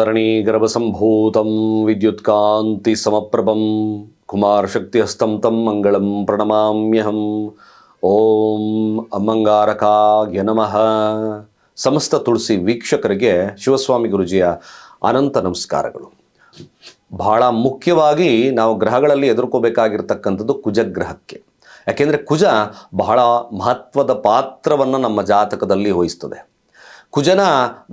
ಧರಣೀಗರ್ಭಸಂಭೂತಂ ವಿದ್ಯುತ್ಕಾಂತಿ ಸಮಪ್ರಭಂ ಕುಮಾರಶಕ್ತಿಹಸ್తం ತಂ ಮಂಗಳಂ ಪ್ರಣಮಾಮ್ಯಹಂ ಓಂ ಅಮ್ಮಂಗಾರಕಾಯ ನಮಃ ಸಮಸ್ತ ತುಳಸಿ ವೀಕ್ಷಕರಿಗೆ ಶಿವಸ್ವಾಮಿ ಗುರುಜಿಯ ಅನಂತ ನಮಸ್ಕಾರಗಳು. ಬಹಳ ಮುಖ್ಯವಾಗಿ ನಾವು ಗ್ರಹಗಳಲ್ಲಿ ಎದುರ್ಕೋಬೇಕಾಗಿರ್ತಕ್ಕಂಥದ್ದು ಕುಜಗ್ರಹಕ್ಕೆ. ಯಾಕೆಂದರೆ ಕುಜ ಬಹಳ ಮಹತ್ವದ ಪಾತ್ರವನ್ನು ನಮ್ಮ ಜಾತಕದಲ್ಲಿ ವಹಿಸ್ತದೆ. ಕುಜನ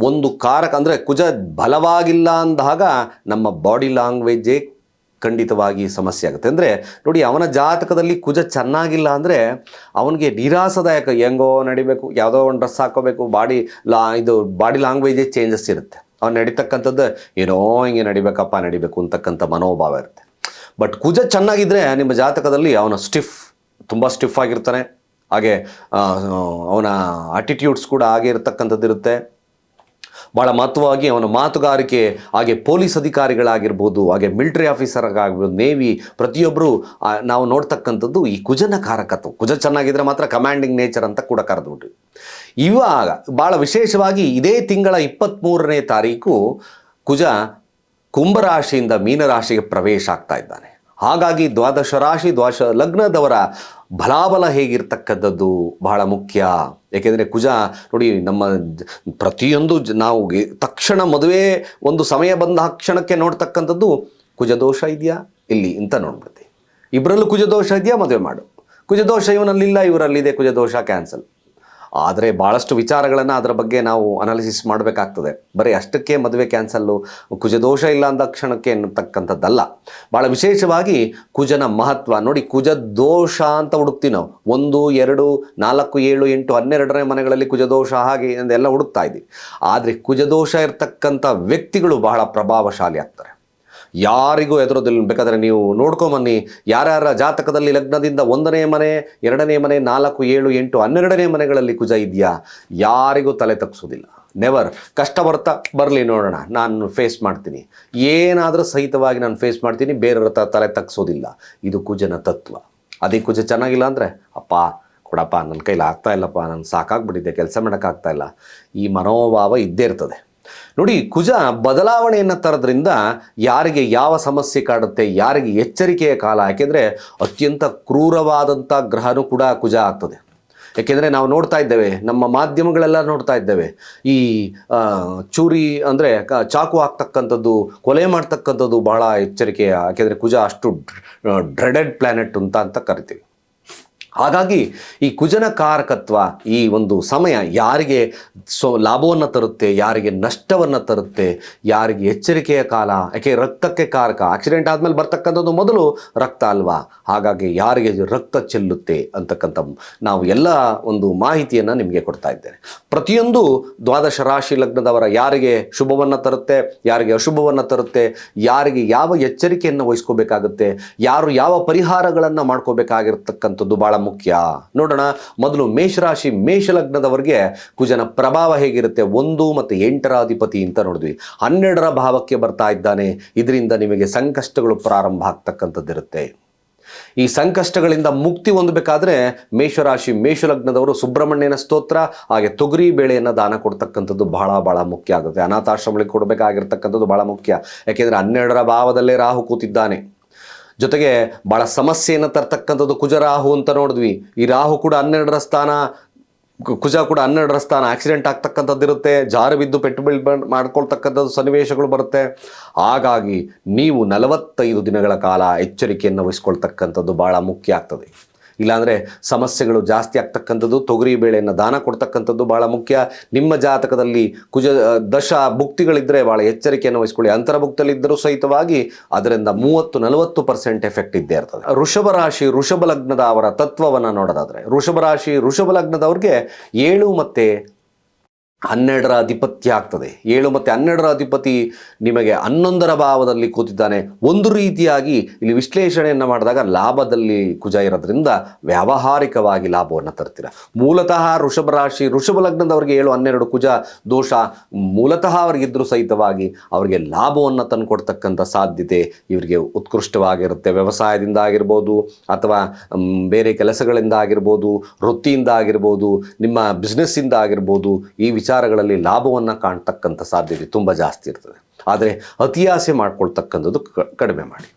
ಒಂದು ಕಾರಕ ಅಂದರೆ ಕುಜ ಬಲವಾಗಿಲ್ಲ ಅಂದಾಗ ನಮ್ಮ ಬಾಡಿ ಲ್ಯಾಂಗ್ವೇಜೇ ಖಂಡಿತವಾಗಿ ಸಮಸ್ಯೆ ಆಗುತ್ತೆ. ಅಂದರೆ ನೋಡಿ ಅವನ ಜಾತಕದಲ್ಲಿ ಕುಜ ಚೆನ್ನಾಗಿಲ್ಲ ಅಂದರೆ ಅವನಿಗೆ ನಿರಾಸದಾಯಕ ಹೆಂಗೋ ನಡಿಬೇಕು, ಯಾವುದೋ ಒಂದು ಡ್ರೆಸ್ ಹಾಕೋಬೇಕು, ಬಾಡಿ ಲಾ ಇದು ಬಾಡಿ ಲ್ಯಾಂಗ್ವೇಜೇ ಚೇಂಜಸ್ ಇರುತ್ತೆ. ಅವ್ನು ನಡೀತಕ್ಕಂಥದ್ದು ಏನೋ ಹಿಂಗೆ ನಡಿಬೇಕಪ್ಪ, ನಡಿಬೇಕು ಅಂತಕ್ಕಂಥ ಮನೋಭಾವ ಇರುತ್ತೆ. ಬಟ್ ಕುಜ ಚೆನ್ನಾಗಿದ್ದರೆ ನಿಮ್ಮ ಜಾತಕದಲ್ಲಿ ಅವನು ಸ್ಟಿಫ್ ತುಂಬ ಸ್ಟಿಫ್ ಆಗಿರ್ತಾನೆ. ಹಾಗೆ ಅವನ ಆಟಿಟ್ಯೂಡ್ಸ್ ಕೂಡ ಹಾಗೆ ಇರತಕ್ಕಂಥದ್ದು ಇರುತ್ತೆ. ಭಾಳ ಮಹತ್ವವಾಗಿ ಅವನ ಮಾತುಗಾರಿಕೆ, ಹಾಗೆ ಪೊಲೀಸ್ ಅಧಿಕಾರಿಗಳಾಗಿರ್ಬೋದು, ಹಾಗೆ ಮಿಲಿಟರಿ ಆಫೀಸರ್ ಆಗಿರ್ಬೋದು ನೇವಿ ಪ್ರತಿಯೊಬ್ಬರು ನಾವು ನೋಡ್ತಕ್ಕಂಥದ್ದು ಈ ಕುಜನ ಕಾರಕತ್ವ ಕುಜ ಚೆನ್ನಾಗಿದ್ರೆ ಮಾತ್ರ ಕಮಾಂಡಿಂಗ್ ನೇಚರ್ ಅಂತ ಕೂಡ ಕರೆದ್ಬಿಟ್ವಿ. ಇವಾಗ ಭಾಳ ವಿಶೇಷವಾಗಿ ಇದೇ ತಿಂಗಳ ಇಪ್ಪತ್ತ್ಮೂರನೇ ತಾರೀಕು ಕುಜ ಕುಂಭರಾಶಿಯಿಂದ ಮೀನರಾಶಿಗೆ ಪ್ರವೇಶ ಆಗ್ತಾ ಇದ್ದಾನೆ. ಹಾಗಾಗಿ ದ್ವಾದಶ ರಾಶಿ, ದ್ವಾದಶ ಲಗ್ನದವರ ಬಲಾಬಲ ಹೇಗಿರ್ತಕ್ಕಂಥದ್ದು ಬಹಳ ಮುಖ್ಯ. ಏಕೆಂದರೆ ಕುಜ ನೋಡಿ ನಮ್ಮ ಪ್ರತಿಯೊಂದು ನಾವು ತಕ್ಷಣ ಮದುವೆ ಒಂದು ಸಮಯ ಬಂದ ಕ್ಷಣಕ್ಕೆ ನೋಡ್ತಕ್ಕಂಥದ್ದು ಕುಜದೋಷ ಇದೆಯಾ? ಇಲ್ಲಿ ಅಂತ ನೋಡ್ಬಿಡ್ತೀವಿ ಇಬ್ಬರಲ್ಲೂ ಕುಜದೋಷ ಇದೆಯಾ? ಮದುವೆ ಮಾಡು. ಕುಜದೋಷ ಇವನಲ್ಲಿಲ್ಲ, ಇವರಲ್ಲಿದೆ ಕುಜದೋಷ ಕ್ಯಾನ್ಸಲ್. ಆದರೆ ಭಾಳಷ್ಟು ವಿಚಾರಗಳನ್ನು ಅದರ ಬಗ್ಗೆ ನಾವು ಅನಾಲಿಸಿಸ್ ಮಾಡಬೇಕಾಗ್ತದೆ. ಬರೀ ಅಷ್ಟಕ್ಕೆ ಮದುವೆ ಕ್ಯಾನ್ಸಲ್ಲು ಕುಜದೋಷ ಇಲ್ಲ ಅಂದ ಕ್ಷಣಕ್ಕೆ ಎನ್ನುತಕ್ಕಂಥದ್ದಲ್ಲ. ಭಾಳ ವಿಶೇಷವಾಗಿ ಕುಜನ ಮಹತ್ವ. ನೋಡಿ ಕುಜ ದೋಷ ಅಂತ ಹುಡುಕ್ತೀವಿ ನಾವು. ಒಂದು, ಎರಡು, ನಾಲ್ಕು, ಏಳು, ಎಂಟು, ಹನ್ನೆರಡನೇ ಮನೆಗಳಲ್ಲಿ ಕುಜದೋಷ ಹಾಗೆ ಎಲ್ಲ ಹುಡುಕ್ತಾ ಇದ್ದೀವಿ. ಆದರೆ ಕುಜದೋಷ ಇರತಕ್ಕಂಥ ವ್ಯಕ್ತಿಗಳು ಬಹಳ ಪ್ರಭಾವಶಾಲಿ ಆಗ್ತಾರೆ. ಯಾರಿಗೂ ಎದುರೋದಿಲ್ಲ ಬೇಕಾದರೆ ನೀವು ನೋಡ್ಕೊಂಬನ್ನಿ. ಯಾರ್ಯಾರ ಜಾತಕದಲ್ಲಿ ಲಗ್ನದಿಂದ ಒಂದನೇ ಮನೆ, ಎರಡನೇ ಮನೆ, ನಾಲ್ಕು, ಏಳು, ಎಂಟು, ಹನ್ನೆರಡನೇ ಮನೆಗಳಲ್ಲಿ ಕುಜ ಇದೆಯಾ? ಯಾರಿಗೂ ತಲೆ ತಪ್ಪಿಸೋದಿಲ್ಲ ನೆವರ್ ಕಷ್ಟ ಬರ್ತಾ ಬರಲಿ ನೋಡೋಣ. ನಾನು ಫೇಸ್ ಮಾಡ್ತೀನಿ. ಏನಾದರೂ ಸಹಿತವಾಗಿ ನಾನು ಫೇಸ್ ಮಾಡ್ತೀನಿ, ಬೇರೆಯವ್ರ ತಲೆ ತಗ್ಸೋದಿಲ್ಲ. ಇದು ಕುಜನ ತತ್ವ. ಅದೇ ಕುಜ ಚೆನ್ನಾಗಿಲ್ಲ ಅಂದರೆ, ಅಪ್ಪ, ಕೊಡಪ್ಪ ನನ್ನ ಕೈಲಿ ಆಗ್ತಾ ಇಲ್ಲಪ್ಪ, ನಾನು ಸಾಕಾಗ್ಬಿಟ್ಟಿದ್ದೆ ಕೆಲಸ ಮಾಡೋಕ್ಕಾಗ್ತಾ ಇಲ್ಲ. ಈ ಮನೋಭಾವ ಇದ್ದೇ ಇರ್ತದೆ. ನೋಡಿ, ಕುಜ ಬದಲಾವಣೆಯನ್ನು ತರೋದ್ರಿಂದ ಯಾರಿಗೆ ಯಾವ ಸಮಸ್ಯೆ ಕಾಡುತ್ತೆ, ಯಾರಿಗೆ ಎಚ್ಚರಿಕೆಯ ಕಾಲ, ಯಾಕೆಂದರೆ ಅತ್ಯಂತ ಕ್ರೂರವಾದಂಥ ಗ್ರಹನೂ ಕೂಡ ಕುಜ ಆಗ್ತದೆ. ಯಾಕೆಂದರೆ ನಾವು ನೋಡ್ತಾ ಇದ್ದೇವೆ, ನಮ್ಮ ಮಾಧ್ಯಮಗಳೆಲ್ಲ ನೋಡ್ತಾ ಇದ್ದೇವೆ, ಈ ಚೂರಿ ಅಂದರೆ ಚಾಕು ಹಾಕ್ತಕ್ಕಂಥದ್ದು, ಕೊಲೆ ಮಾಡ್ತಕ್ಕಂಥದ್ದು ಬಹಳ ಎಚ್ಚರಿಕೆಯ, ಯಾಕೆಂದರೆ ಕುಜ ಅಷ್ಟು ಡ್ರೆಡೆಡ್ ಪ್ಲ್ಯಾನೆಟ್ ಅಂತ ಅಂತ ಕರಿತೀವಿ. ಹಾಗಾಗಿ ಈ ಕುಜನ ಕಾರಕತ್ವ ಈ ಒಂದು ಸಮಯ ಯಾರಿಗೆ ಸೊ ಲಾಭವನ್ನು ತರುತ್ತೆ, ಯಾರಿಗೆ ನಷ್ಟವನ್ನು ತರುತ್ತೆ, ಯಾರಿಗೆ ಎಚ್ಚರಿಕೆಯ ಕಾಲ, ಯಾಕೆ ರಕ್ತಕ್ಕೆ ಕಾರಕ ಆಕ್ಸಿಡೆಂಟ್ ಆದಮೇಲೆ ಬರ್ತಕ್ಕಂಥದ್ದು ಮೊದಲು ರಕ್ತ ಅಲ್ವಾ? ಹಾಗಾಗಿ ಯಾರಿಗೆ ರಕ್ತ ಚೆಲ್ಲುತ್ತೆ ಅಂತಕ್ಕಂಥ ನಾವು ಎಲ್ಲ ಒಂದು ಮಾಹಿತಿಯನ್ನು ನಿಮಗೆ ಕೊಡ್ತಾ ಇದ್ದೇನೆ. ಪ್ರತಿಯೊಂದು ದ್ವಾದಶ ರಾಶಿ ಲಗ್ನದವರ ಯಾರಿಗೆ ಶುಭವನ್ನು ತರುತ್ತೆ, ಯಾರಿಗೆ ಅಶುಭವನ್ನು ತರುತ್ತೆ, ಯಾರಿಗೆ ಯಾವ ಎಚ್ಚರಿಕೆಯನ್ನು ವಹಿಸ್ಕೋಬೇಕಾಗುತ್ತೆ, ಯಾರು ಯಾವ ಪರಿಹಾರಗಳನ್ನು ಮಾಡ್ಕೋಬೇಕಾಗಿರ್ತಕ್ಕಂಥದ್ದು ಭಾಳ ಮುಖ್ಯ ನೋಡೋಣ, ಮೊದಲು ಮೇಷರಾಶಿ ಮೇಷ ಲಗ್ನದವರಿಗೆ ಕುಜನ ಪ್ರಭಾವ ಹೇಗಿರುತ್ತೆ? ಒಂದು ಮತ್ತು ಎಂಟರ ಅಧಿಪತಿ ಅಂತ ನೋಡಿದ್ವಿ. ಹನ್ನೆರಡರ ಭಾವಕ್ಕೆ ಬರ್ತಾ ಇದ್ದಾನೆ. ಇದರಿಂದ ನಿಮಗೆ ಸಂಕಷ್ಟಗಳು ಪ್ರಾರಂಭ ಆಗ್ತಕ್ಕಂಥದ್ದಿರುತ್ತೆ. ಈ ಸಂಕಷ್ಟಗಳಿಂದ ಮುಕ್ತಿ ಹೊಂದಬೇಕಾದ್ರೆ ಮೇಷರಾಶಿ, ಮೇಷಲಗ್ನದವರು ಸುಬ್ರಹ್ಮಣ್ಯನ ಸ್ತೋತ್ರ, ಹಾಗೆ ತೊಗರಿ ಬೇಳೆಯನ್ನು ದಾನ ಕೊಡ್ತಕ್ಕಂಥದ್ದು ಬಹಳ ಬಹಳ ಮುಖ್ಯ ಆಗುತ್ತೆ. ಅನಾಥಾಶ್ರಮಗಳಿಗೆ ಕೊಡಬೇಕಾಗಿರ್ತಕ್ಕಂಥದ್ದು ಬಹಳ ಮುಖ್ಯ. ಯಾಕೆಂದರೆ ಹನ್ನೆರಡರ ಭಾವದಲ್ಲೇ ರಾಹು ಕೂತಿದ್ದಾನೆ. ಜೊತೆಗೆ ಭಾಳ ಸಮಸ್ಯೆಯನ್ನು ತರ್ತಕ್ಕಂಥದ್ದು ಕುಜರಾಹು ಅಂತ ನೋಡಿದ್ವಿ. ಈ ರಾಹು ಕೂಡ ಹನ್ನೆರಡರ ಸ್ಥಾನ, ಕುಜ ಕೂಡ ಹನ್ನೆರಡರ ಸ್ಥಾನ. ಆಕ್ಸಿಡೆಂಟ್ ಆಗ್ತಕ್ಕಂಥದ್ದು ಇರುತ್ತೆ, ಜಾರು ಬಿದ್ದು ಪೆಟ್ಟು ಬಿಲ್ ಮಾಡ್ಕೊಳ್ತಕ್ಕಂಥದ್ದು ಸನ್ನಿವೇಶಗಳು ಬರುತ್ತೆ. ಹಾಗಾಗಿ ನೀವು ನಲವತ್ತೈದು ದಿನಗಳ ಕಾಲ ಎಚ್ಚರಿಕೆಯನ್ನು ವಹಿಸ್ಕೊಳ್ತಕ್ಕಂಥದ್ದು ಭಾಳ ಮುಖ್ಯ ಆಗ್ತದೆ. ಇಲ್ಲಾಂದರೆ ಸಮಸ್ಯೆಗಳು ಜಾಸ್ತಿ ಆಗ್ತಕ್ಕಂಥದ್ದು, ತೊಗರಿ ಬೇಳೆಯನ್ನು ದಾನ ಕೊಡ್ತಕ್ಕಂಥದ್ದು ಭಾಳ ಮುಖ್ಯ. ನಿಮ್ಮ ಜಾತಕದಲ್ಲಿ ಕುಜ ದಶ ಭುಕ್ತಿಗಳಿದ್ದರೆ ಭಾಳ ಎಚ್ಚರಿಕೆಯನ್ನು ವಹಿಸ್ಕೊಳ್ಳಿ. ಅಂತರಭುಕ್ತಲ್ಲಿದ್ದರೂ ಸಹಿತವಾಗಿ ಅದರಿಂದ ಮೂವತ್ತು, ನಲವತ್ತು ಪರ್ಸೆಂಟ್ ಎಫೆಕ್ಟ್ ಇದ್ದೇ ಇರ್ತದೆ. ಋಷಭ ರಾಶಿ ಋಷಭ ಲಗ್ನದ ಅವರ ತತ್ವವನ್ನು ನೋಡೋದಾದರೆ ಋಷಭ ರಾಶಿ ಋಷಭ ಲಗ್ನದವ್ರಿಗೆ ಏಳು ಮತ್ತು ಹನ್ನೆರಡರ ಅಧಿಪತ್ಯ ಆಗ್ತದೆ. ಏಳು ಮತ್ತು ಹನ್ನೆರಡರ ಅಧಿಪತಿ ನಿಮಗೆ ಹನ್ನೊಂದರ ಭಾವದಲ್ಲಿ ಕೂತಿದ್ದಾನೆ. ಒಂದು ರೀತಿಯಾಗಿ ಇಲ್ಲಿ ವಿಶ್ಲೇಷಣೆಯನ್ನು ಮಾಡಿದಾಗ ಲಾಭದಲ್ಲಿ ಕುಜ ಇರೋದ್ರಿಂದ ವ್ಯಾವಹಾರಿಕವಾಗಿ ಲಾಭವನ್ನು ತರ್ತೀರ. ಮೂಲತಃ ಋಷಭ ರಾಶಿ ಋಷಭ ಲಗ್ನದವರಿಗೆ ಏಳು, ಹನ್ನೆರಡು ಕುಜ ದೋಷ ಮೂಲತಃ ಅವರಿಗಿದ್ದರೂ ಸಹಿತವಾಗಿ ಅವರಿಗೆ ಲಾಭವನ್ನು ತಂದುಕೊಡ್ತಕ್ಕಂಥ ಸಾಧ್ಯತೆ ಇವರಿಗೆ ಉತ್ಕೃಷ್ಟವಾಗಿರುತ್ತೆ. ವ್ಯವಸಾಯದಿಂದ ಆಗಿರ್ಬೋದು ಅಥವಾ ಬೇರೆ ಕೆಲಸಗಳಿಂದ ಆಗಿರ್ಬೋದು, ವೃತ್ತಿಯಿಂದ ಆಗಿರ್ಬೋದು, ನಿಮ್ಮ ಬಿಸ್ನೆಸ್ಸಿಂದ ಆಗಿರ್ಬೋದು ಈ ವಿಚಾರಗಳಲ್ಲಿ ಲಾಭವನ್ನು ಕಾಣ್ತಕ್ಕಂಥ ಸಾಧ್ಯತೆ ತುಂಬ ಜಾಸ್ತಿ ಇರ್ತದೆ. ಆದರೆ ಅತಿಯಾಸೆ ಮಾಡ್ಕೊಳ್ತಕ್ಕಂಥದ್ದು ಕಡಿಮೆ ಮಾಡಿ.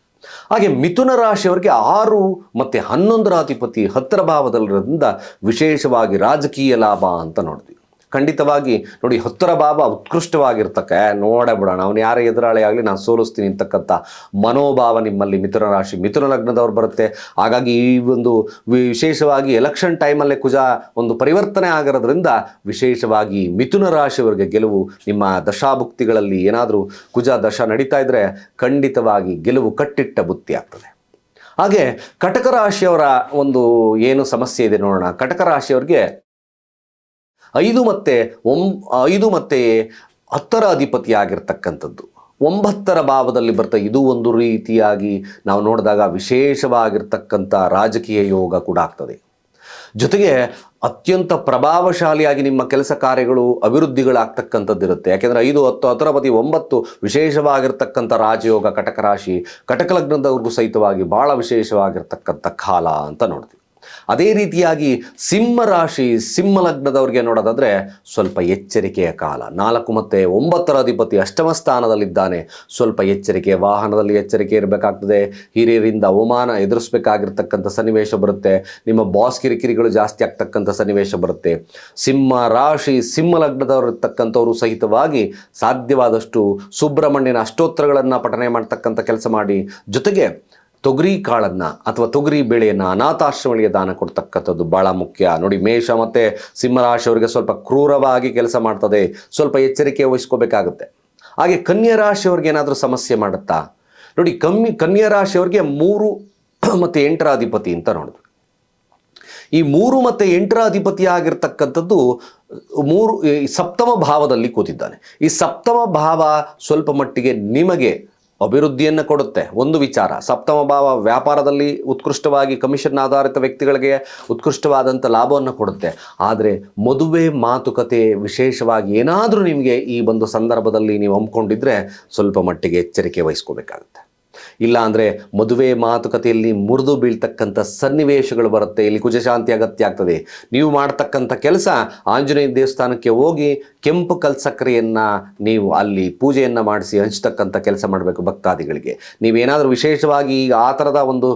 ಹಾಗೆ ಮಿಥುನ ರಾಶಿಯವರಿಗೆ ಆರು ಮತ್ತು ಹನ್ನೊಂದರ ಅಧಿಪತಿ ಹತ್ತಿರ ಭಾವದಲ್ಲಿರೋದ್ರಿಂದ ವಿಶೇಷವಾಗಿ ರಾಜಕೀಯ ಲಾಭ ಅಂತ ನೋಡ್ತೀವಿ. ಖಂಡಿತವಾಗಿ ನೋಡಿ ಹತ್ತರ ಬಾಬಾ ಉತ್ಕೃಷ್ಟವಾಗಿರ್ತಕ್ಕ "ಏ, ನೋಡೇ ಬಿಡೋಣ ಅವನು ಯಾರೇ ಎದುರಾಳಿ ಆಗಲಿ ನಾನು ಸೋಲಿಸ್ತೀನಿ ಅಂತಕ್ಕಂಥ ಮನೋಭಾವ ನಿಮ್ಮಲ್ಲಿ ಮಿಥುನ ರಾಶಿ ಮಿಥುನ ಲಗ್ನದವ್ರು ಬರುತ್ತೆ. ಹಾಗಾಗಿ ಈ ಒಂದು ವಿಶೇಷವಾಗಿ ಎಲೆಕ್ಷನ್ ಟೈಮಲ್ಲೇ ಕುಜ ಒಂದು ಪರಿವರ್ತನೆ ಆಗಿರೋದ್ರಿಂದ ವಿಶೇಷವಾಗಿ ಮಿಥುನ ರಾಶಿಯವರಿಗೆ ಗೆಲುವು ನಿಮ್ಮ ದಶಾಭುಕ್ತಿಗಳಲ್ಲಿ ಏನಾದರೂ ಕುಜ ದಶ ನಡೀತಾ ಇದ್ರೆ ಖಂಡಿತವಾಗಿ ಗೆಲುವು ಕಟ್ಟಿಟ್ಟ ಬುತ್ತಿ ಆಗ್ತದೆ. ಹಾಗೆ ಕಟಕ ರಾಶಿಯವರ ಒಂದು ಏನು ಸಮಸ್ಯೆ ಇದೆ ನೋಡೋಣ. ಕಟಕ ರಾಶಿಯವರಿಗೆ ಐದು ಮತ್ತೆ ಒಂ, ಐದು ಮತ್ತೆ ಹತ್ತರ ಅಧಿಪತಿಯಾಗಿರ್ತಕ್ಕಂಥದ್ದು. ಒಂಬತ್ತರ ಭಾವದಲ್ಲಿ ಬರ್ತಾ ಇದು ಒಂದು ರೀತಿಯಾಗಿ ನಾವು ನೋಡಿದಾಗ ವಿಶೇಷವಾಗಿರ್ತಕ್ಕಂಥ ರಾಜಕೀಯ ಯೋಗ ಕೂಡ ಆಗ್ತದೆ. ಜೊತೆಗೆ ಅತ್ಯಂತ ಪ್ರಭಾವಶಾಲಿಯಾಗಿ ನಿಮ್ಮ ಕೆಲಸ ಕಾರ್ಯಗಳು ಅಭಿವೃದ್ಧಿಗಳಾಗ್ತಕ್ಕಂಥದ್ದು ಇರುತ್ತೆ ಯಾಕೆಂದರೆ ಐದು, ಹತ್ತು ಹತ್ತರ ಪತಿ ಒಂಬತ್ತು ವಿಶೇಷವಾಗಿರ್ತಕ್ಕಂಥ ರಾಜಯೋಗ ಕಟಕ ರಾಶಿ ಕಟಕ ಸಹಿತವಾಗಿ ಭಾಳ ವಿಶೇಷವಾಗಿರ್ತಕ್ಕಂಥ ಕಾಲ ಅಂತ ನೋಡ್ತೀವಿ. ಅದೇ ರೀತಿಯಾಗಿ ಸಿಂಹ ರಾಶಿ, ಸಿಂಹ ಲಗ್ನದವ್ರಿಗೆ ನೋಡೋದಾದ್ರೆ ಸ್ವಲ್ಪ ಎಚ್ಚರಿಕೆಯ ಕಾಲ. ನಾಲ್ಕು ಮತ್ತೆ ಒಂಬತ್ತರ ಅಧಿಪತಿ ಅಷ್ಟಮ ಸ್ಥಾನದಲ್ಲಿದ್ದಾನೆ. ಸ್ವಲ್ಪ ಎಚ್ಚರಿಕೆ, ವಾಹನದಲ್ಲಿ ಎಚ್ಚರಿಕೆ ಇರಬೇಕಾಗ್ತದೆ. ಹಿರಿಯರಿಂದ ಅವಮಾನ ಎದುರಿಸಬೇಕಾಗಿರ್ತಕ್ಕಂಥ ಸನ್ನಿವೇಶ ಬರುತ್ತೆ. ನಿಮ್ಮ ಬಾಸ್ ಕಿರಿಕಿರಿಗಳು ಜಾಸ್ತಿ ಆಗ್ತಕ್ಕಂಥ ಸನ್ನಿವೇಶ ಬರುತ್ತೆ. ಸಿಂಹ ರಾಶಿ, ಸಿಂಹ ಸಹಿತವಾಗಿ ಸಾಧ್ಯವಾದಷ್ಟು ಸುಬ್ರಹ್ಮಣ್ಯನ ಅಷ್ಟೋತ್ತರಗಳನ್ನು ಪಠನೆ ಮಾಡ್ತಕ್ಕಂಥ ಕೆಲಸ ಮಾಡಿ. ಜೊತೆಗೆ ತೊಗರಿ ಕಾಳನ್ನು ಅಥವಾ ತೊಗರಿ ಬೆಳೆಯನ್ನು ಅನಾಥಾಶ್ರಮಗಳಿಗೆ ದಾನ ಕೊಡ್ತಕ್ಕಂಥದ್ದು ಭಾಳ ಮುಖ್ಯ. ನೋಡಿ, ಮೇಷ ಮತ್ತು ಸಿಂಹರಾಶಿಯವರಿಗೆ ಸ್ವಲ್ಪ ಕ್ರೂರವಾಗಿ ಕೆಲಸ ಮಾಡ್ತದೆ. ಸ್ವಲ್ಪ ಎಚ್ಚರಿಕೆ ವಹಿಸ್ಕೋಬೇಕಾಗುತ್ತೆ. ಹಾಗೆ ಕನ್ಯಾ ರಾಶಿಯವ್ರಿಗೆ ಏನಾದರೂ ಸಮಸ್ಯೆ ಮಾಡುತ್ತಾ? ನೋಡಿ, ಕಮ್ಮಿ, ಕನ್ಯಾ ರಾಶಿಯವ್ರಿಗೆ ಮೂರು ಮತ್ತು ಎಂಟರ ಅಧಿಪತಿ ಅಂತ ನೋಡಿದ್ವಿ ಈ ಮೂರು ಮತ್ತು ಎಂಟರ ಅಧಿಪತಿ ಆಗಿರ್ತಕ್ಕಂಥದ್ದು ಮೂರು ಸಪ್ತಮ ಭಾವದಲ್ಲಿ ಕೂತಿದ್ದಾನೆ. ಈ ಸಪ್ತಮ ಭಾವ ಸ್ವಲ್ಪ ಮಟ್ಟಿಗೆ ನಿಮಗೆ ಅಭಿವೃದ್ಧಿಯನ್ನು ಕೊಡುತ್ತೆ. ಒಂದು ವಿಚಾರ, ಸಪ್ತಮ ಭಾವ ವ್ಯಾಪಾರದಲ್ಲಿ ಉತ್ಕೃಷ್ಟವಾಗಿ ಕಮಿಷನ್ ಆಧಾರಿತ ವ್ಯಕ್ತಿಗಳಿಗೆ ಉತ್ಕೃಷ್ಟವಾದಂಥ ಲಾಭವನ್ನು ಕೊಡುತ್ತೆ. ಆದರೆ ಮದುವೆ ಮಾತುಕತೆ ವಿಶೇಷವಾಗಿ ಏನಾದರೂ ನಿಮಗೆ ಈ ಒಂದು ಸಂದರ್ಭದಲ್ಲಿ ನೀವು ಹಮ್ಮಿಕೊಂಡಿದ್ರೆ ಸ್ವಲ್ಪ ಮಟ್ಟಿಗೆ ಎಚ್ಚರಿಕೆ ವಹಿಸ್ಕೋಬೇಕಾಗುತ್ತೆ. ಇಲ್ಲ ಅಂದರೆ ಮದುವೆ ಮಾತುಕತೆಯಲ್ಲಿ ಮುರಿದು ಬೀಳ್ತಕ್ಕಂಥ ಸನ್ನಿವೇಶಗಳು ಬರುತ್ತೆ. ಇಲ್ಲಿ ಕುಜಶಾಂತಿ ಅಗತ್ಯ ಆಗ್ತದೆ. ನೀವು ಮಾಡ್ತಕ್ಕಂಥ ಕೆಲಸ ಆಂಜನೇಯ ದೇವಸ್ಥಾನಕ್ಕೆ ಹೋಗಿ ಕೆಂಪು ಕಲ್ಸಕ್ಕರೆಯನ್ನು ನೀವು ಅಲ್ಲಿ ಪೂಜೆಯನ್ನು ಮಾಡಿಸಿ ಹಂಚ್ತಕ್ಕಂಥ ಕೆಲಸ ಮಾಡಬೇಕು ಭಕ್ತಾದಿಗಳಿಗೆ. ನೀವೇನಾದರೂ ವಿಶೇಷವಾಗಿ ಈಗ ಆ ಥರದ ಒಂದು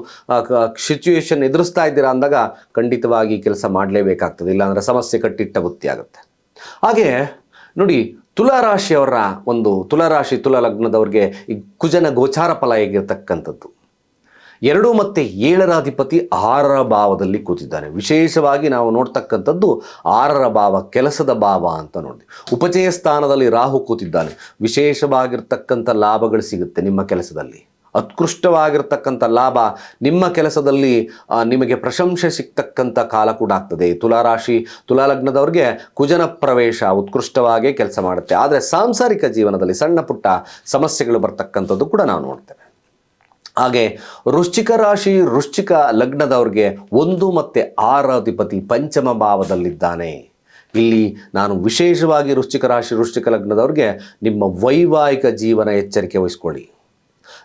ಸಿಚುವೇಶನ್ ಎದುರಿಸ್ತಾ ಇದ್ದೀರಾ ಅಂದಾಗ ಖಂಡಿತವಾಗಿ ಕೆಲಸ ಮಾಡಲೇಬೇಕಾಗ್ತದೆ. ಇಲ್ಲಾಂದರೆ ಸಮಸ್ಯೆ ಕಟ್ಟಿಟ್ಟ ಬುತ್ತಿ ಆಗುತ್ತೆ. ಹಾಗೆ ನೋಡಿ ತುಲಾರಾಶಿಯವರ ಒಂದು ತುಲಾರಾಶಿ ತುಲಾ ಲಗ್ನದವ್ರಿಗೆ ಈ ಕುಜನ ಗೋಚಾರ ಫಲ ಹೇಗಿರ್ತಕ್ಕಂಥದ್ದು? ಎರಡು ಮತ್ತು ಏಳರ ಅಧಿಪತಿ ಆರರ ಭಾವದಲ್ಲಿ ಕೂತಿದ್ದಾನೆ ವಿಶೇಷವಾಗಿ ನಾವು ನೋಡ್ತಕ್ಕಂಥದ್ದು ಆರರ ಭಾವ, ಕೆಲಸದ ಭಾವ ಅಂತ ನೋಡಿದ್ವಿ ಉಪಚಯ ಸ್ಥಾನದಲ್ಲಿ ರಾಹು ಕೂತಿದ್ದಾನೆ. ವಿಶೇಷವಾಗಿರ್ತಕ್ಕಂಥ ಲಾಭಗಳು ಸಿಗುತ್ತೆ ನಿಮ್ಮ ಕೆಲಸದಲ್ಲಿ. ಉತ್ಕೃಷ್ಟವಾಗಿರ್ತಕ್ಕಂಥ ಲಾಭ ನಿಮ್ಮ ಕೆಲಸದಲ್ಲಿ ನಿಮಗೆ ಪ್ರಶಂಸೆ ಸಿಗ್ತಕ್ಕಂಥ ಕಾಲ ಕೂಡ ಆಗ್ತದೆ. ತುಲಾರಾಶಿ ತುಲಾ ಲಗ್ನದವ್ರಿಗೆ ಕುಜನ ಪ್ರವೇಶ ಉತ್ಕೃಷ್ಟವಾಗಿ ಕೆಲಸ ಮಾಡುತ್ತೆ. ಆದರೆ ಸಾಂಸಾರಿಕ ಜೀವನದಲ್ಲಿ ಸಣ್ಣ ಪುಟ್ಟ ಸಮಸ್ಯೆಗಳು ಬರ್ತಕ್ಕಂಥದ್ದು ಕೂಡ ನಾವು ನೋಡ್ತೇವೆ. ಹಾಗೆ ವೃಶ್ಚಿಕ ರಾಶಿ, ವೃಶ್ಚಿಕ ಲಗ್ನದವ್ರಿಗೆ ಒಂದು ಮತ್ತು ಆರ ಅಧಿಪತಿ ಪಂಚಮ ಭಾವದಲ್ಲಿದ್ದಾನೆ. ಇಲ್ಲಿ ನಾನು ವಿಶೇಷವಾಗಿ ವೃಶ್ಚಿಕ ರಾಶಿ, ವೃಶ್ಚಿಕ ಲಗ್ನದವ್ರಿಗೆ ನಿಮ್ಮ ವೈವಾಹಿಕ ಜೀವನ ಎಚ್ಚರಿಕೆ ವಹಿಸ್ಕೊಳ್ಳಿ.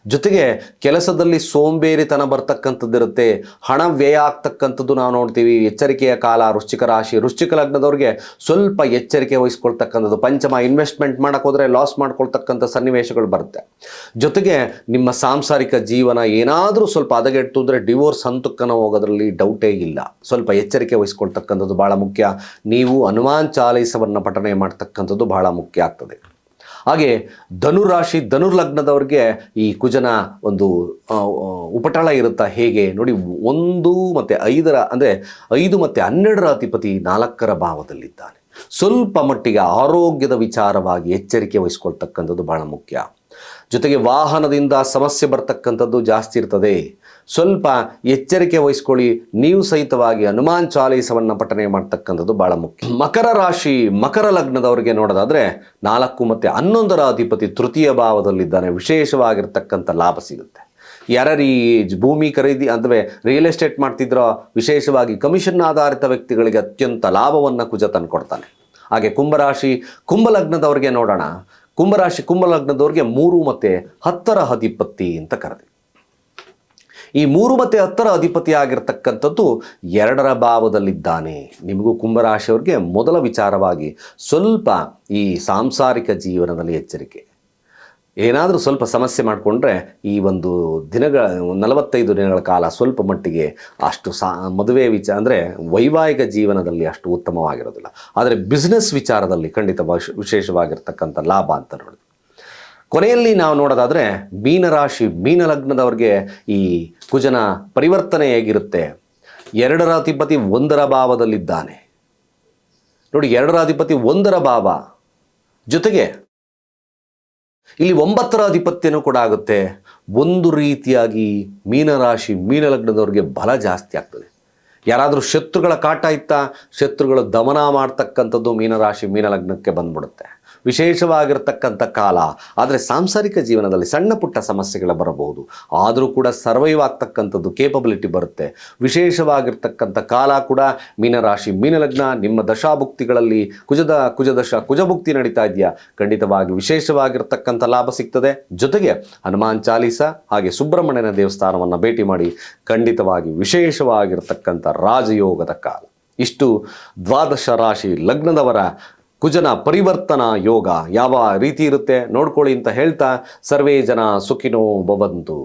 ಜೊತೆಗೆ ಕೆಲಸದಲ್ಲಿ ಸೋಂಬೇರಿತನ ಬರ್ತಕ್ಕಂಥದ್ದಿರುತ್ತೆ, ಹಣ ವ್ಯಯ ಆಗ್ತಕ್ಕಂಥದ್ದು ನಾವು ನೋಡ್ತೀವಿ. ಎಚ್ಚರಿಕೆಯ ಕಾಲ, ವೃಶ್ಚಿಕ ರಾಶಿ, ವೃಶ್ಚಿಕ ಲಗ್ನದವ್ರಿಗೆ ಸ್ವಲ್ಪ ಎಚ್ಚರಿಕೆ ವಹಿಸ್ಕೊಳ್ತಕ್ಕಂಥದ್ದು. ಪಂಚಮ ಇನ್ವೆಸ್ಟ್ಮೆಂಟ್ ಮಾಡಕ್ಕೆ ಹೋದರೆ ಲಾಸ್ ಮಾಡ್ಕೊಳ್ತಕ್ಕಂಥ ಸನ್ನಿವೇಶಗಳು ಬರುತ್ತೆ. ಜೊತೆಗೆ ನಿಮ್ಮ ಸಾಂಸಾರಿಕ ಜೀವನ ಏನಾದರೂ ಸ್ವಲ್ಪ ಹದಗೆಟ್ಟು ಅಂದರೆ ಡಿವೋರ್ಸ್ ಹಂತಕ್ಕನ ಹೋಗೋದ್ರಲ್ಲಿ ಡೌಟೇ ಇಲ್ಲ. ಸ್ವಲ್ಪ ಎಚ್ಚರಿಕೆ ವಹಿಸ್ಕೊಳ್ತಕ್ಕಂಥದ್ದು ಭಾಳ ಮುಖ್ಯ. ನೀವು ಹನುಮಾನ್ ಚಾಲೀಸವನ್ನು ಪಠನೆ ಮಾಡ್ತಕ್ಕಂಥದ್ದು ಭಾಳ ಮುಖ್ಯ ಆಗ್ತದೆ. ಹಾಗೆ ಧನುರಾಶಿ, ಧನುರ್ಲಗ್ನದವ್ರಿಗೆ ಈ ಕುಜನ ಒಂದು ಉಪಟಳ ಇರುತ್ತಾ ಹೇಗೆ? ನೋಡಿ, ಒಂದು ಮತ್ತು ಐದರ, ಅಂದರೆ ಐದು ಮತ್ತು ಹನ್ನೆರಡರ ಅಧಿಪತಿ ನಾಲ್ಕರ ಭಾವದಲ್ಲಿದ್ದಾನೆ. ಸ್ವಲ್ಪ ಮಟ್ಟಿಗೆ ಆರೋಗ್ಯದ ವಿಚಾರವಾಗಿ ಎಚ್ಚರಿಕೆ ವಹಿಸ್ಕೊಳ್ತಕ್ಕಂಥದ್ದು ಬಹಳ ಮುಖ್ಯ. ಜೊತೆಗೆ ವಾಹನದಿಂದ ಸಮಸ್ಯೆ ಬರ್ತಕ್ಕಂಥದ್ದು ಜಾಸ್ತಿ ಇರ್ತದೆ. ಸ್ವಲ್ಪ ಎಚ್ಚರಿಕೆ ವಹಿಸ್ಕೊಳ್ಳಿ. ನೀವು ಸಹಿತವಾಗಿ ಹನುಮಾನ್ ಚಾಲೀಸವನ್ನು ಪಠನೆ ಮಾಡ್ತಕ್ಕಂಥದ್ದು ಬಹಳ ಮುಖ್ಯ. ಮಕರ ರಾಶಿ, ಮಕರ ಲಗ್ನದವರಿಗೆ ನೋಡೋದಾದ್ರೆ ನಾಲ್ಕು ಮತ್ತು ಹನ್ನೊಂದರ ಅಧಿಪತಿ ತೃತೀಯ ಭಾವದಲ್ಲಿದ್ದಾನೆ. ವಿಶೇಷವಾಗಿರ್ತಕ್ಕಂಥ ಲಾಭ ಸಿಗುತ್ತೆ. ಯಾರ್ಯಾರು ಈ ಭೂಮಿ ಖರೀದಿ ಅಂದರೆ ರಿಯಲ್ ಎಸ್ಟೇಟ್ ಮಾಡ್ತಿದ್ರೋ ವಿಶೇಷವಾಗಿ ಕಮಿಷನ್ ಆಧಾರಿತ ವ್ಯಕ್ತಿಗಳಿಗೆ ಅತ್ಯಂತ ಲಾಭವನ್ನು ಕುಜ ತಂದುಕೊಡ್ತಾನೆ ಹಾಗೆ ಕುಂಭರಾಶಿ ಕುಂಭಲಗ್ನದವ್ರಿಗೆ ನೋಡೋಣ. ಕುಂಭರಾಶಿ ಕುಂಭಲಗ್ನದವ್ರಿಗೆ ಮೂರು ಮತ್ತು ಹತ್ತರ ಅಧಿಪತಿ ಅಂತ ಕರೆದ್ವಿ ಈ ಮೂರು ಮತ್ತು ಹತ್ತರ ಅಧಿಪತಿ ಆಗಿರ್ತಕ್ಕಂಥದ್ದು ಎರಡರ ಭಾವದಲ್ಲಿದ್ದಾನೆ. ನಿಮಗೂ ಕುಂಭರಾಶಿಯವ್ರಿಗೆ ಮೊದಲ ವಿಚಾರವಾಗಿ ಸ್ವಲ್ಪ ಈ ಸಾಂಸಾರಿಕ ಜೀವನದಲ್ಲಿ ಎಚ್ಚರಿಕೆ. ಏನಾದರೂ ಸ್ವಲ್ಪ ಸಮಸ್ಯೆ ಮಾಡಿಕೊಂಡ್ರೆ ಈ ಒಂದು ದಿನಗಳ, ನಲವತ್ತೈದು ದಿನಗಳ ಕಾಲ ಸ್ವಲ್ಪ ಮಟ್ಟಿಗೆ ಅಷ್ಟು ಸಾ, ಮದುವೆ ವಿಚಾರ ಅಂದರೆ ವೈವಾಹಿಕ ಜೀವನದಲ್ಲಿ ಅಷ್ಟು ಉತ್ತಮವಾಗಿರೋದಿಲ್ಲ. ಆದರೆ ಬಿಸ್ನೆಸ್ ವಿಚಾರದಲ್ಲಿ ಖಂಡಿತ ವಶ- ವಿಶೇಷವಾಗಿರ್ತಕ್ಕಂಥ ಲಾಭ ಅಂತ ನೋಡಿ ಕೊನೆಯಲ್ಲಿ ನಾವು ನೋಡೋದಾದರೆ ಮೀನರಾಶಿ ಮೀನ ಲಗ್ನದವ್ರಿಗೆ ಈ ಕುಜನ ಪರಿವರ್ತನೆ ಹೇಗಿರುತ್ತೆ? ಎರಡರ ಅಧಿಪತಿ ಒಂದರ ಭಾವದಲ್ಲಿದ್ದಾನೆ. ನೋಡಿ, ಎರಡರ ಅಧಿಪತಿ ಒಂದರ ಭಾವ. ಜೊತೆಗೆ ಇಲ್ಲಿ ಒಂಬತ್ತರ ಅಧಿಪತ್ಯನೂ ಕೂಡ ಆಗುತ್ತೆ. ಒಂದು ರೀತಿಯಾಗಿ ಮೀನರಾಶಿ ಮೀನ ಲಗ್ನದವ್ರಿಗೆ ಬಲ ಜಾಸ್ತಿ ಆಗ್ತದೆ. ಯಾರಾದರೂ ಶತ್ರುಗಳ ಕಾಟ ಇತ್ತಾ, ಶತ್ರುಗಳು ದಮನ ಮಾಡ್ತಕ್ಕಂಥದ್ದು ಮೀನರಾಶಿ ಮೀನ ಲಗ್ನಕ್ಕೆ ಬಂದ್ಬಿಡುತ್ತೆ. ವಿಶೇಷವಾಗಿರ್ತಕ್ಕಂಥ ಕಾಲ. ಆದರೆ ಸಾಂಸಾರಿಕ ಜೀವನದಲ್ಲಿ ಸಣ್ಣ ಪುಟ್ಟ ಸಮಸ್ಯೆಗಳು ಬರಬಹುದು. ಆದರೂ ಕೂಡ ಸರ್ವೈವ್ ಆಗ್ತಕ್ಕಂಥದ್ದು ಕೇಪಬಿಲಿಟಿ ಬರುತ್ತೆ. ವಿಶೇಷವಾಗಿರ್ತಕ್ಕಂಥ ಕಾಲ ಕೂಡ ಮೀನರಾಶಿ, ಮೀನಲಗ್ನ, ನಿಮ್ಮ ದಶಾಭುಕ್ತಿಗಳಲ್ಲಿ ಕುಜದ, ಕುಜದಶ, ಕುಜಭುಕ್ತಿ ನಡೀತಾ ಇದೆಯಾ? ಖಂಡಿತವಾಗಿ ವಿಶೇಷವಾಗಿರ್ತಕ್ಕಂಥ ಲಾಭ ಸಿಗ್ತದೆ. ಜೊತೆಗೆ ಹನುಮಾನ್ ಚಾಲೀಸ ಹಾಗೆ ಸುಬ್ರಹ್ಮಣ್ಯನ ದೇವಸ್ಥಾನವನ್ನು ಭೇಟಿ ಮಾಡಿ ಖಂಡಿತವಾಗಿ ವಿಶೇಷವಾಗಿರ್ತಕ್ಕಂಥ ರಾಜಯೋಗದ ಕಾಲ. ಇಷ್ಟು ದ್ವಾದಶ ರಾಶಿ ಲಗ್ನದವರ ಕುಜನ ಪರಿವರ್ತನಾ ಯೋಗ ಯಾವ ರೀತಿ ಇರುತ್ತೆ ನೋಡ್ಕೊಳ್ಳಿ ಅಂತ ಹೇಳ್ತಾ ಸರ್ವೇ ಜನ ಸುಖಿನೋ ಭವಂತು.